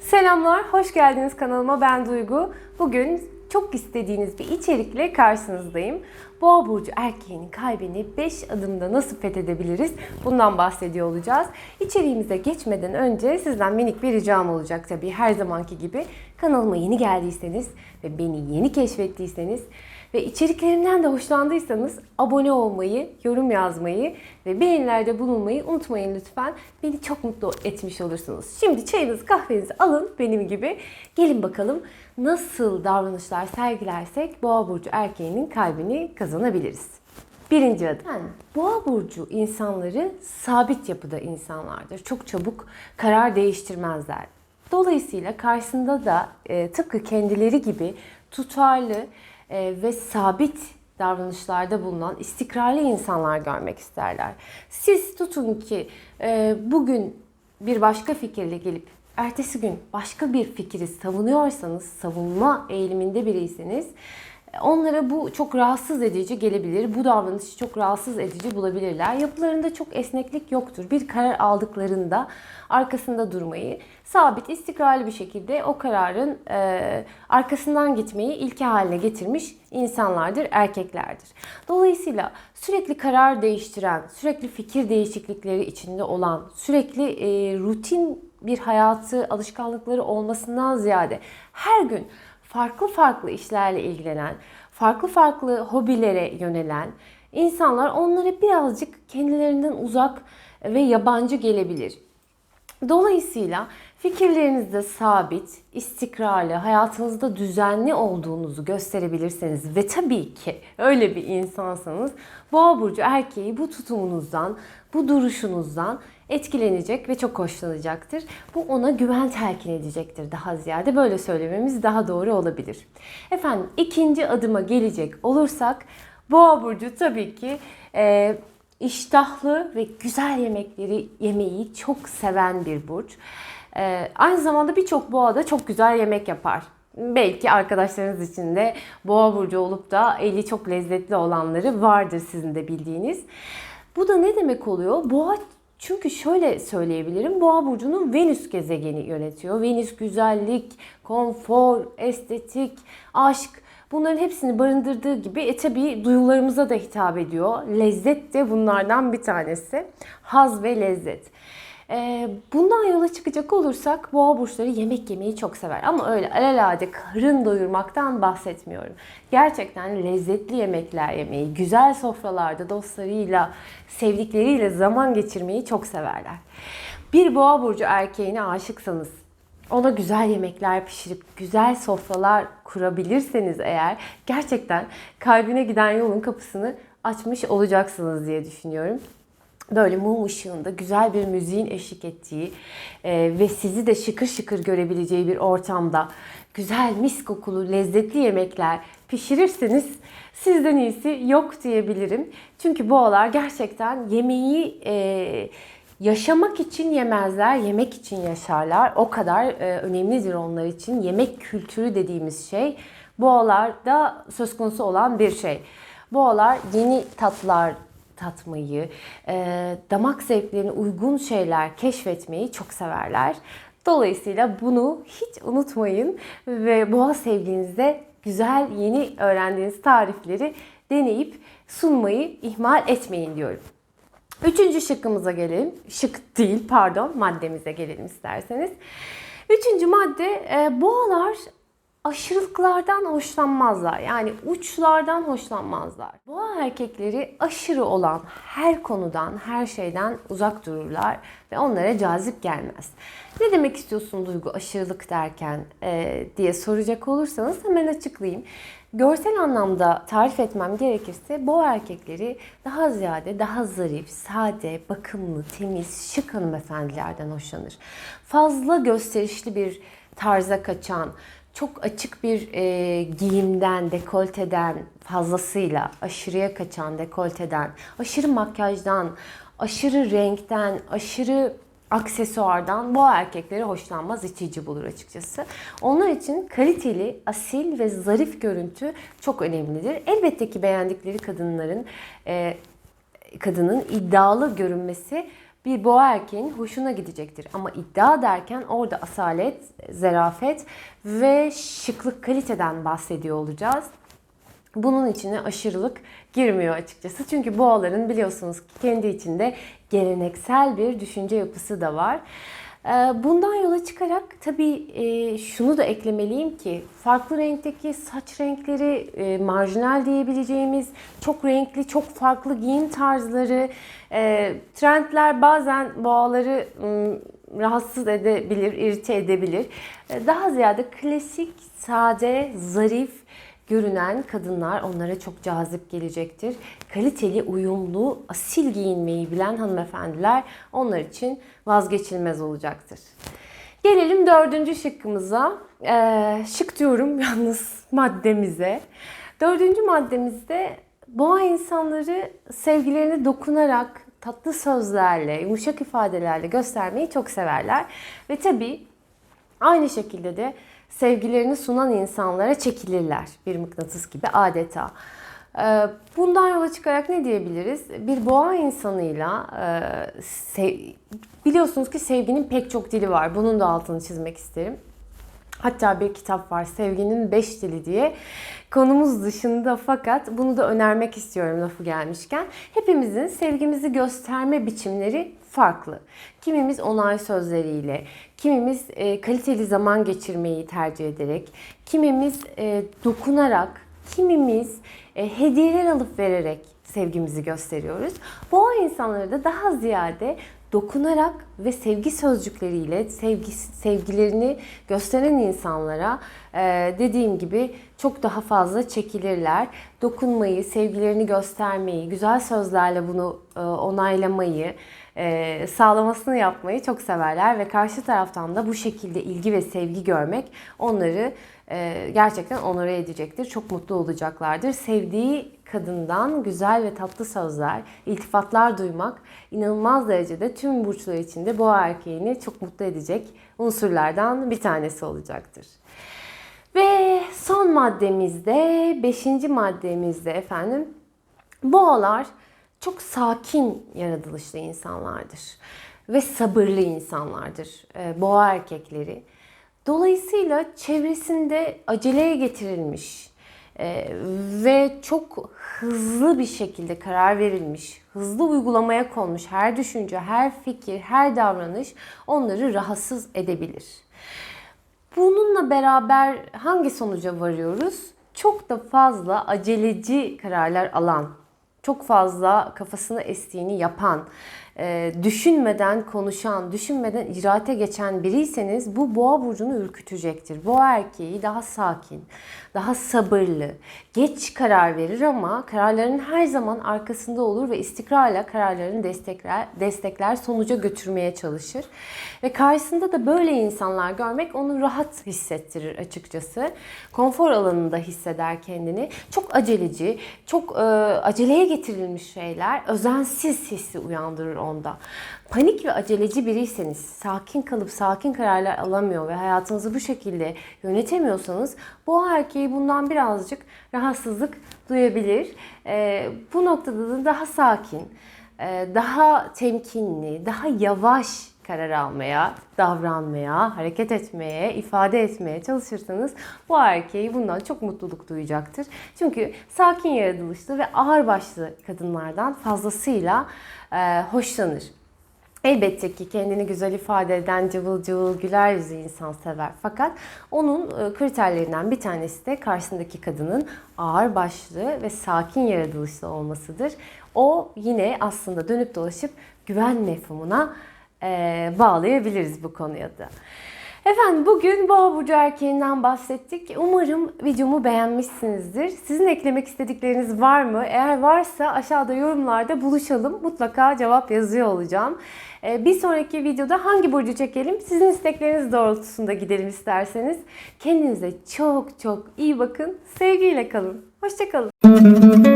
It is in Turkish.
Selamlar, hoş geldiniz kanalıma. Ben Duygu. Bugün çok istediğiniz bir içerikle karşınızdayım. Boğa burcu erkeğinin kalbini 5 adımda nasıl fethedebiliriz? Bundan bahsediyor olacağız. İçeriğimize geçmeden önce sizden minik bir ricam olacak tabii her zamanki gibi. Kanalıma yeni geldiyseniz ve beni yeni keşfettiyseniz ve içeriklerimden de hoşlandıysanız abone olmayı, yorum yazmayı ve beğenilerde bulunmayı unutmayın lütfen. Beni çok mutlu etmiş olursunuz. Şimdi çayınızı kahvenizi alın benim gibi. Gelin bakalım nasıl davranışlar sergilersek Boğa burcu erkeğinin kalbini kazanabiliriz. Birinci adım. Yani Boğa burcu insanları sabit yapıda insanlardır. Çok çabuk karar değiştirmezler. Dolayısıyla karşısında da e, tıpkı kendileri gibi tutarlı e, ve sabit davranışlarda bulunan istikrarlı insanlar görmek isterler. Siz tutun ki e, bugün bir başka fikirle gelip ertesi gün başka bir fikri savunuyorsanız, savunma eğiliminde biriyseniz Onlara bu çok rahatsız edici gelebilir. Bu davranışı çok rahatsız edici bulabilirler. Yapılarında çok esneklik yoktur. Bir karar aldıklarında arkasında durmayı, sabit, istikrarlı bir şekilde o kararın e, arkasından gitmeyi ilke haline getirmiş insanlardır, erkeklerdir. Dolayısıyla sürekli karar değiştiren, sürekli fikir değişiklikleri içinde olan, sürekli e, rutin bir hayatı, alışkanlıkları olmasından ziyade her gün farklı farklı işlerle ilgilenen, farklı farklı hobilere yönelen insanlar onlara birazcık kendilerinden uzak ve yabancı gelebilir. Dolayısıyla fikirlerinizde sabit, istikrarlı, hayatınızda düzenli olduğunuzu gösterebilirseniz ve tabii ki öyle bir insansanız Boğa burcu erkeği bu tutumunuzdan, bu duruşunuzdan etkilenecek ve çok hoşlanacaktır. Bu ona güven telkin edecektir daha ziyade. Böyle söylememiz daha doğru olabilir. Efendim ikinci adıma gelecek olursak Boğa burcu tabii ki e, iştahlı ve güzel yemekleri yemeyi çok seven bir burç. E, aynı zamanda birçok boğa da çok güzel yemek yapar. Belki arkadaşlarınız içinde boğa burcu olup da eli çok lezzetli olanları vardır sizin de bildiğiniz. Bu da ne demek oluyor? Boğa çünkü şöyle söyleyebilirim. Boğa burcunun Venüs gezegeni yönetiyor. Venüs güzellik, konfor, estetik, aşk bunların hepsini barındırdığı gibi e tabi duyularımıza da hitap ediyor. Lezzet de bunlardan bir tanesi. Haz ve lezzet. Ee, bundan yola çıkacak olursak boğa burçları yemek yemeyi çok sever. Ama öyle alelade karın doyurmaktan bahsetmiyorum. Gerçekten lezzetli yemekler yemeyi, güzel sofralarda dostlarıyla, sevdikleriyle zaman geçirmeyi çok severler. Bir boğa burcu erkeğine aşıksanız, ona güzel yemekler pişirip güzel sofralar kurabilirseniz eğer gerçekten kalbine giden yolun kapısını açmış olacaksınız diye düşünüyorum böyle mum ışığında güzel bir müziğin eşlik ettiği e, ve sizi de şıkır şıkır görebileceği bir ortamda güzel mis kokulu lezzetli yemekler pişirirseniz sizden iyisi yok diyebilirim. Çünkü boğalar gerçekten yemeği e, yaşamak için yemezler, yemek için yaşarlar. O kadar e, önemlidir onlar için. Yemek kültürü dediğimiz şey boğalarda söz konusu olan bir şey. Boğalar yeni tatlar tatmayı, e, damak zevklerine uygun şeyler keşfetmeyi çok severler. Dolayısıyla bunu hiç unutmayın ve boğa sevginizde güzel yeni öğrendiğiniz tarifleri deneyip sunmayı ihmal etmeyin diyorum. Üçüncü şıkkımıza gelelim. Şık değil pardon maddemize gelelim isterseniz. Üçüncü madde e, boğalar aşırılıklardan hoşlanmazlar. Yani uçlardan hoşlanmazlar. Boğa erkekleri aşırı olan her konudan, her şeyden uzak dururlar ve onlara cazip gelmez. Ne demek istiyorsun Duygu aşırılık derken e, diye soracak olursanız hemen açıklayayım. Görsel anlamda tarif etmem gerekirse bu erkekleri daha ziyade daha zarif, sade, bakımlı, temiz, şık hanımefendilerden hoşlanır. Fazla gösterişli bir tarza kaçan, çok açık bir e, giyimden, dekolteden fazlasıyla aşırıya kaçan dekolteden, aşırı makyajdan, aşırı renkten, aşırı aksesuardan bu erkekleri hoşlanmaz, itici bulur açıkçası. Onlar için kaliteli, asil ve zarif görüntü çok önemlidir. Elbette ki beğendikleri kadınların e, kadının iddialı görünmesi bir boğa erkeğin hoşuna gidecektir. Ama iddia derken orada asalet, zerafet ve şıklık kaliteden bahsediyor olacağız. Bunun içine aşırılık girmiyor açıkçası. Çünkü boğaların biliyorsunuz ki kendi içinde geleneksel bir düşünce yapısı da var. Ee, Bundan yola çıkarak tabii e, şunu da eklemeliyim ki farklı renkteki saç renkleri, e, marjinal diyebileceğimiz çok renkli, çok farklı giyim tarzları, e, trendler bazen boğaları rahatsız edebilir, irite edebilir. Daha ziyade klasik, sade, zarif, görünen kadınlar onlara çok cazip gelecektir. Kaliteli, uyumlu, asil giyinmeyi bilen hanımefendiler onlar için vazgeçilmez olacaktır. Gelelim dördüncü şıkkımıza. Ee, şık diyorum yalnız maddemize. Dördüncü maddemizde boğa insanları sevgilerini dokunarak, tatlı sözlerle, yumuşak ifadelerle göstermeyi çok severler. Ve tabii Aynı şekilde de sevgilerini sunan insanlara çekilirler. Bir mıknatıs gibi adeta. Ee, Bundan yola çıkarak ne diyebiliriz? Bir boğa insanıyla e, biliyorsunuz ki sevginin pek çok dili var. Bunun da altını çizmek isterim. Hatta bir kitap var Sevginin Beş Dili diye. Konumuz dışında fakat bunu da önermek istiyorum lafı gelmişken. Hepimizin sevgimizi gösterme biçimleri farklı. Kimimiz onay sözleriyle, kimimiz e, kaliteli zaman geçirmeyi tercih ederek, kimimiz e, dokunarak, kimimiz e, hediyeler alıp vererek sevgimizi gösteriyoruz. Boğa insanları da daha ziyade dokunarak ve sevgi sözcükleriyle sevgi, sevgilerini gösteren insanlara e, dediğim gibi çok daha fazla çekilirler. Dokunmayı, sevgilerini göstermeyi, güzel sözlerle bunu e, onaylamayı, e, sağlamasını yapmayı çok severler ve karşı taraftan da bu şekilde ilgi ve sevgi görmek onları e, gerçekten onore edecektir. Çok mutlu olacaklardır. Sevdiği kadından güzel ve tatlı sözler, iltifatlar duymak inanılmaz derecede tüm burçlar içinde boğa erkeğini çok mutlu edecek unsurlardan bir tanesi olacaktır. Ve son maddemizde, beşinci maddemizde efendim, boğalar çok sakin yaratılışlı insanlardır ve sabırlı insanlardır e, boğa erkekleri. Dolayısıyla çevresinde aceleye getirilmiş e, ve çok hızlı bir şekilde karar verilmiş, hızlı uygulamaya konmuş her düşünce, her fikir, her davranış onları rahatsız edebilir. Bununla beraber hangi sonuca varıyoruz? Çok da fazla aceleci kararlar alan, çok fazla kafasını estiğini yapan, e, düşünmeden konuşan, düşünmeden icraate geçen biriyseniz bu boğa burcunu ürkütecektir. Boğa erkeği daha sakin, daha sabırlı, geç karar verir ama kararların her zaman arkasında olur ve istikrarla kararlarını destekler, destekler sonuca götürmeye çalışır. Ve karşısında da böyle insanlar görmek onu rahat hissettirir açıkçası. Konfor alanında hisseder kendini. Çok aceleci, çok e, aceleye getirilmiş şeyler özensiz hissi uyandırır onda. Panik ve aceleci biriyseniz, sakin kalıp sakin kararlar alamıyor ve hayatınızı bu şekilde yönetemiyorsanız bu erkeği bundan birazcık rahatsızlık duyabilir. E, bu noktada da daha sakin, e, daha temkinli, daha yavaş karar almaya, davranmaya, hareket etmeye, ifade etmeye çalışırsanız bu erkeği bundan çok mutluluk duyacaktır. Çünkü sakin yaratılışlı ve ağırbaşlı kadınlardan fazlasıyla e, hoşlanır. Elbette ki kendini güzel ifade eden cıvıl cıvıl güler yüzlü insan sever. Fakat onun e, kriterlerinden bir tanesi de karşısındaki kadının ağır başlı ve sakin yaratılışlı olmasıdır. O yine aslında dönüp dolaşıp güven mefhumuna e, bağlayabiliriz bu konuya da. Efendim bugün Boğa Burcu erkeğinden bahsettik. Umarım videomu beğenmişsinizdir. Sizin eklemek istedikleriniz var mı? Eğer varsa aşağıda yorumlarda buluşalım. Mutlaka cevap yazıyor olacağım. Ee, Bir sonraki videoda hangi burcu çekelim? Sizin istekleriniz doğrultusunda gidelim isterseniz. Kendinize çok çok iyi bakın. Sevgiyle kalın. Hoşçakalın.